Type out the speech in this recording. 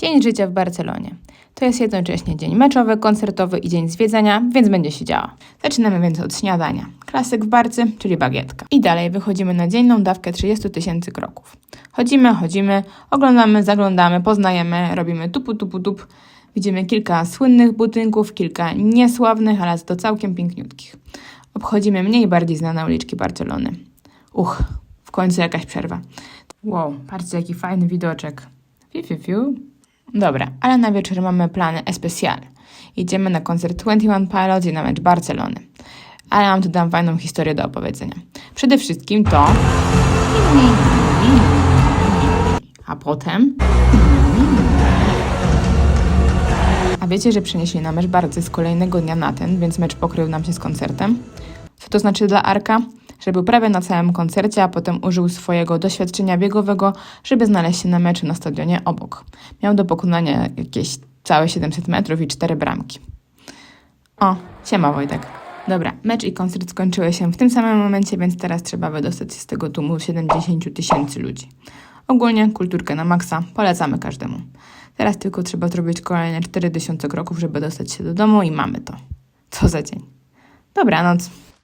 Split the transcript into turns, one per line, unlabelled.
Dzień życia w Barcelonie. To jest jednocześnie dzień meczowy, koncertowy i dzień zwiedzania, więc będzie się działo. Zaczynamy więc od śniadania. Klasyk w barce, czyli bagietka. I dalej wychodzimy na dzienną dawkę 30 tysięcy kroków. Chodzimy, chodzimy, oglądamy, zaglądamy, poznajemy, robimy tupu, tupu, tup. Widzimy kilka słynnych budynków, kilka niesławnych, ale to całkiem piękniutkich. Obchodzimy mniej bardziej znane uliczki Barcelony. Uch, w końcu jakaś przerwa. Wow, patrzcie jaki fajny widoczek. Fiu, fiu, fiu. Dobra, ale na wieczór mamy plany especial. Idziemy na koncert 21 Pilots i na mecz Barcelony. Ale mam tu tam fajną historię do opowiedzenia. Przede wszystkim to... A potem... A wiecie, że przenieśli na mecz Barcy z kolejnego dnia na ten, więc mecz pokrył nam się z koncertem? Co to znaczy dla Arka? Że był prawie na całym koncercie, a potem użył swojego doświadczenia biegowego, żeby znaleźć się na meczu na stadionie obok. Miał do pokonania jakieś całe 700 metrów i cztery bramki. O, siema Wojtek. Dobra, mecz i koncert skończyły się w tym samym momencie, więc teraz trzeba wydostać się z tego tłumu 70 tysięcy ludzi. Ogólnie kulturkę na maksa polecamy każdemu. Teraz tylko trzeba zrobić kolejne 4000 kroków, żeby dostać się do domu i mamy to. Co za dzień. Dobranoc.